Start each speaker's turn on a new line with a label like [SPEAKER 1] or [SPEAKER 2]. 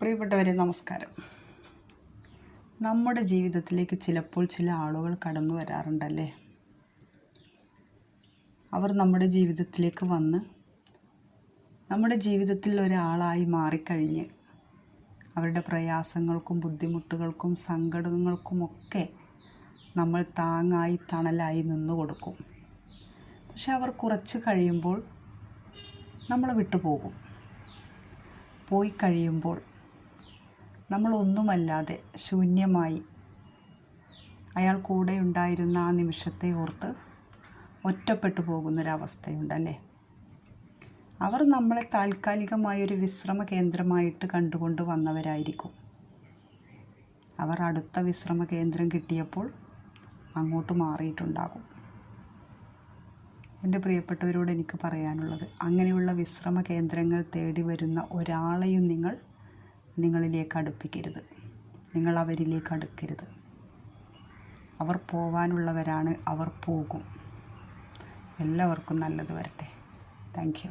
[SPEAKER 1] പ്രിയപ്പെട്ടവരെ നമസ്കാരം. നമ്മുടെ ജീവിതത്തിലേക്ക് ചിലപ്പോൾ ചില ആളുകൾ കടന്നു വരാറുണ്ടല്ലേ? അവർ നമ്മുടെ ജീവിതത്തിലേക്ക് വന്ന് നമ്മുടെ ജീവിതത്തിൽ ഒരാളായി മാറിക്കഴിഞ്ഞ് അവരുടെ പ്രയാസങ്ങൾക്കും ബുദ്ധിമുട്ടുകൾക്കും സങ്കടങ്ങൾക്കുമൊക്കെ നമ്മൾ താങ്ങായി തണലായി നിന്നു കൊടുക്കും. പക്ഷെ അവർ കുറച്ച് കഴിയുമ്പോൾ നമ്മളെ വിട്ടുപോകും. പോയി കഴിയുമ്പോൾ നമ്മളൊന്നുമല്ലാതെ ശൂന്യമായി അയാൾ കൂടെ ഉണ്ടായിരുന്ന ആ നിമിഷത്തെ ഓർത്ത് ഒറ്റപ്പെട്ടു പോകുന്നൊരവസ്ഥയുണ്ടല്ലേ? അവർ നമ്മളെ താൽക്കാലികമായൊരു വിശ്രമ കേന്ദ്രമായിട്ട് കണ്ടുകൊണ്ട് വന്നവരായിരിക്കും. അവർ അടുത്ത വിശ്രമ കേന്ദ്രം കിട്ടിയപ്പോൾ അങ്ങോട്ട് മാറിയിട്ടുണ്ടാകും. എന്റെ പ്രിയപ്പെട്ടവരോട് എനിക്ക് പറയാനുള്ളത് അങ്ങനെയുള്ള വിശ്രമ കേന്ദ്രങ്ങൾ തേടി വരുന്ന ഒരാളെയും നിങ്ങൾ നിങ്ങളിലേക്ക് അടുപ്പിക്കരുത്. നിങ്ങൾ അവരിലേക്ക് അടുക്കരുത്. അവർ പോകാനുള്ളവരാണ് അവർ പോകും. എല്ലാവർക്കും നല്ലത് വരട്ടെ. Thank you.